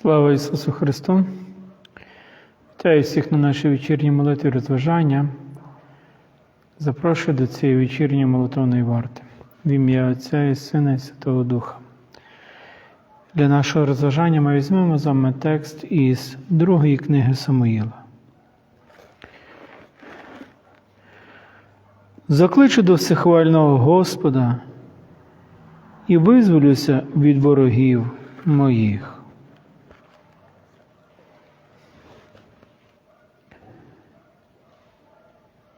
Слава Ісусу Христу! Вітаю всіх на нашій вечірній молитві розважання. Запрошую до цієї вечірньої молитовної варти в ім'я Отця і Сина і Святого Духа. Для нашого розважання ми візьмемо з вами текст із другої книги Самуїла. Закличу до всехвального Господа і визволюся від ворогів моїх.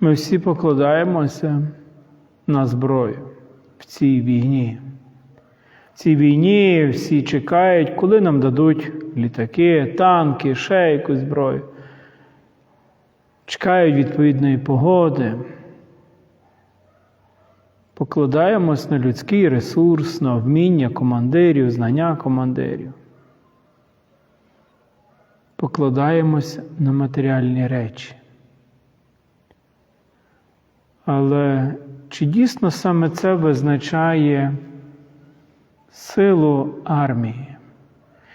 Ми всі покладаємося на зброю в цій війні. В цій війні всі чекають, коли нам дадуть літаки, танки, ще якусь зброю. Чекають відповідної погоди. Покладаємось на людський ресурс, на вміння командирів, знання командирів. Покладаємось на матеріальні речі. Але чи дійсно саме це визначає силу армії?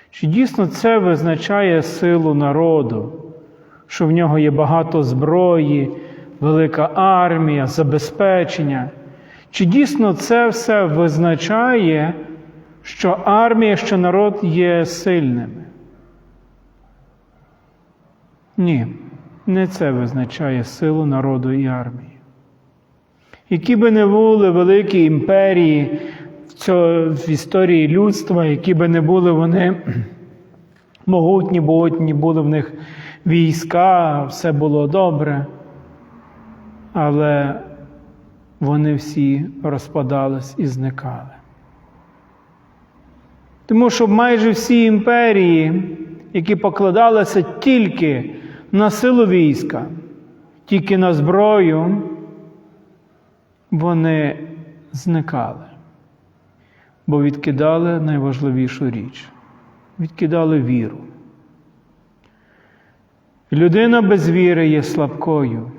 Чи дійсно це визначає силу народу, що в нього є багато зброї, велика армія, забезпечення? Чи дійсно це все визначає, що армія, що народ є сильними? Ні, не це визначає силу народу і армії. Які би не були великі імперії в, історії людства, які би не були вони могутні, могутні, були в них війська, все було добре, але вони всі розпадались і зникали. Тому що майже всі імперії, які покладалися тільки на силу війська, тільки на зброю, вони зникали, бо відкидали найважливішу річ відкидали віру. Людина без віри є слабкою.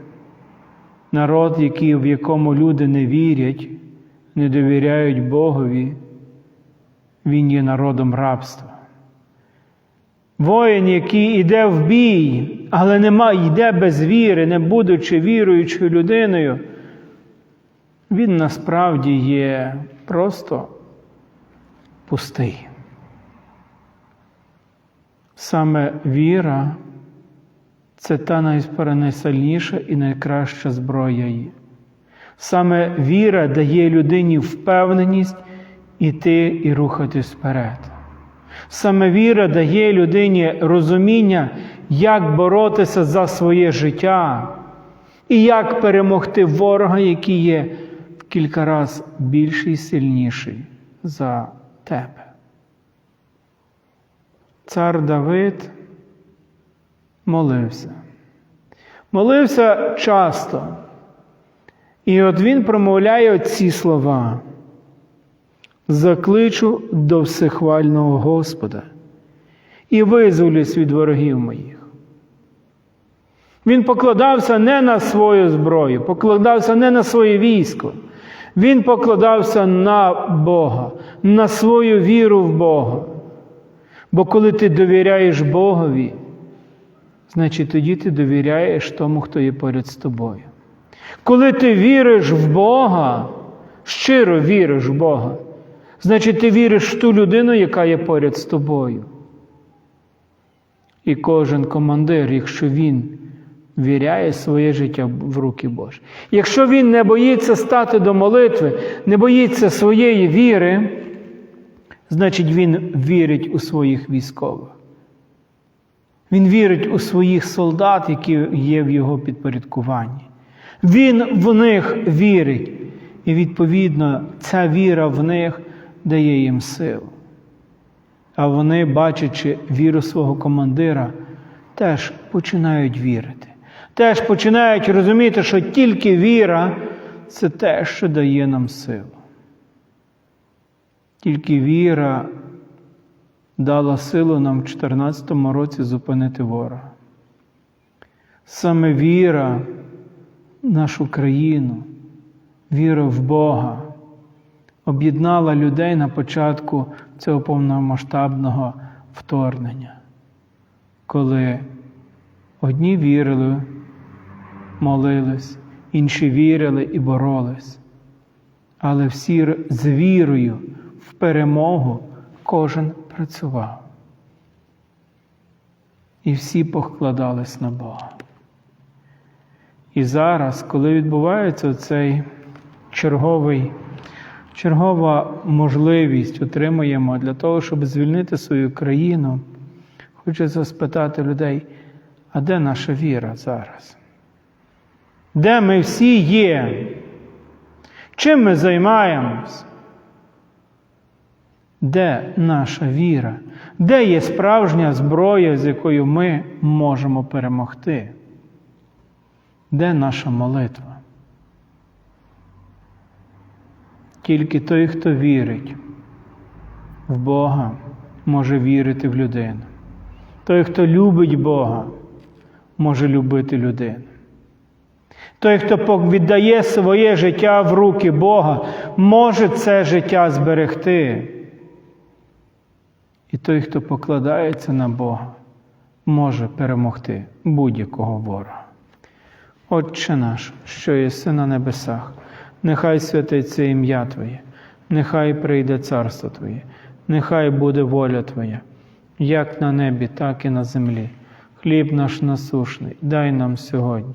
Народ, який, в якому люди не вірять, не довіряють Богові, він є народом рабства. Воїн, який йде в бій, але нема, йде без віри, не будучи віруючою людиною, він насправді є просто пустий. Саме віра це та найсильніша і найкраща зброя її. Саме віра дає людині впевненість іти і рухатись вперед. Саме віра дає людині розуміння, як боротися за своє життя і як перемогти ворога, який є кілька разів більший і сильніший за тебе. Цар Давид молився. Молився часто. І от він промовляє ці слова. Закличу до всехвального Господа і визволюсь від ворогів моїх. Він покладався не на свою зброю, покладався не на своє військо. Він покладався на Бога, на свою віру в Бога. Бо коли ти довіряєш Богові, значить тоді ти довіряєш тому, хто є поряд з тобою. Коли ти віриш в Бога, щиро віриш в Бога, значить ти віриш в ту людину, яка є поряд з тобою. І кожен командир, якщо він віряє своє життя в руки Божі. Якщо він не боїться стати до молитви, не боїться своєї віри, значить він вірить у своїх військових. Він вірить у своїх солдат, які є в його підпорядкуванні. Він в них вірить. І, відповідно, ця віра в них дає їм силу. А вони, бачачи віру свого командира, теж починають вірити. Теж починають розуміти, що тільки віра це те, що дає нам силу. Тільки віра дала силу нам в 2014 році зупинити ворога. Саме віра в нашу країну, віра в Бога об'єднала людей на початку цього повномасштабного вторгнення. коли одні вірили, молились, інші вірили і боролись, але всі з вірою в перемогу кожен працював. І всі покладались на Бога. І зараз, коли відбувається цей черговий, чергова можливість отримуємо для того, щоб звільнити свою країну, хочеться спитати людей, а де наша віра зараз? Де ми всі є? Чим ми займаємось? Де наша віра? Де є справжня зброя, з якою ми можемо перемогти? Де наша молитва? Тільки той, хто вірить в Бога, може вірити в людину. Той, хто любить Бога, може любити людину. Той, хто віддає своє життя в руки Бога, може це життя зберегти. І той, хто покладається на Бога, може перемогти будь-якого ворога. Отче наш, що єси на небесах, нехай святиться ім'я Твоє, нехай прийде царство Твоє, нехай буде воля Твоя, як на небі, так і на землі. Хліб наш насушний, дай нам сьогодні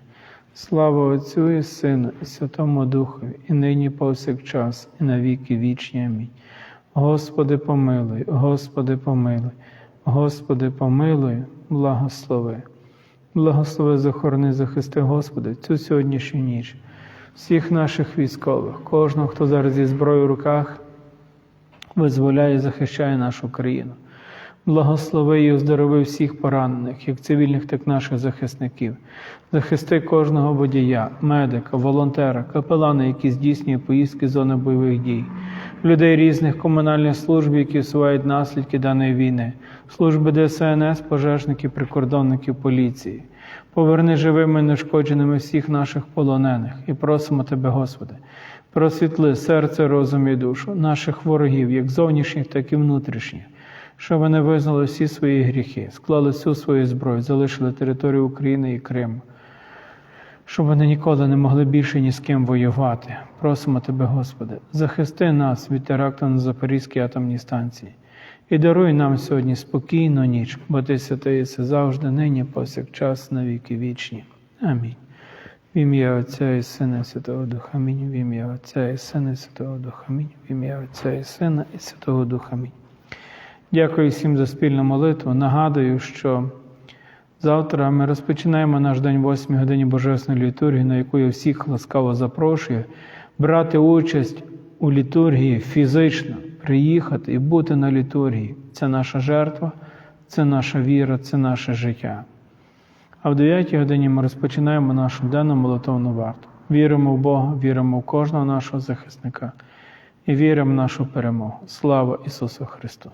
Слава Отцю і Сину, і Святому Духові, і нині повсякчас, і на віки вічні. Амінь. Господи, помилуй, Господи, помилуй, Господи, помилуй, благослови. Благослови, захорони, захисти, Господи, цю сьогоднішню ніч, всіх наших військових, кожного, хто зараз зі зброєю в руках, визволяє і захищає нашу країну. Благослови і оздорови всіх поранених, як цивільних, так і наших захисників. Захисти кожного водія, медика, волонтера, капелана, які здійснює поїздки зони бойових дій, людей різних комунальних служб, які усувають наслідки даної війни, служби ДСНС, пожежників, прикордонників поліції. Поверни живими і нешкодженими всіх наших полонених і просимо Тебе, Господи, просвітли серце, розум і душу наших ворогів, як зовнішніх, так і внутрішніх що вони визнали всі свої гріхи, склали всю свою зброю, залишили територію України і Криму, щоб вони ніколи не могли більше ні з ким воювати. Просимо Тебе, Господи, захисти нас від теракту на Запорізькій атомній станції і даруй нам сьогодні спокійну ніч, бо Ти це завжди, нині, повсякчас, на віки вічні. Амінь. В ім'я Отця і Сина, і Святого Духа. Амінь. В ім'я Отця і Сина, і Святого Духа. Амінь. В ім'я Отця і Сина, і Святого Духа. Амінь. Дякую всім за спільну молитву. Нагадую, що завтра ми розпочинаємо наш день 8 годині Божественної літургії, на яку я всіх ласкаво запрошую, брати участь у літургії фізично, приїхати і бути на літургії. Це наша жертва, це наша віра, це наше життя. А в 9 годині ми розпочинаємо нашу денну молитовну варту. Віримо в Бога, віримо в кожного нашого захисника і віримо в нашу перемогу. Слава Ісусу Христу!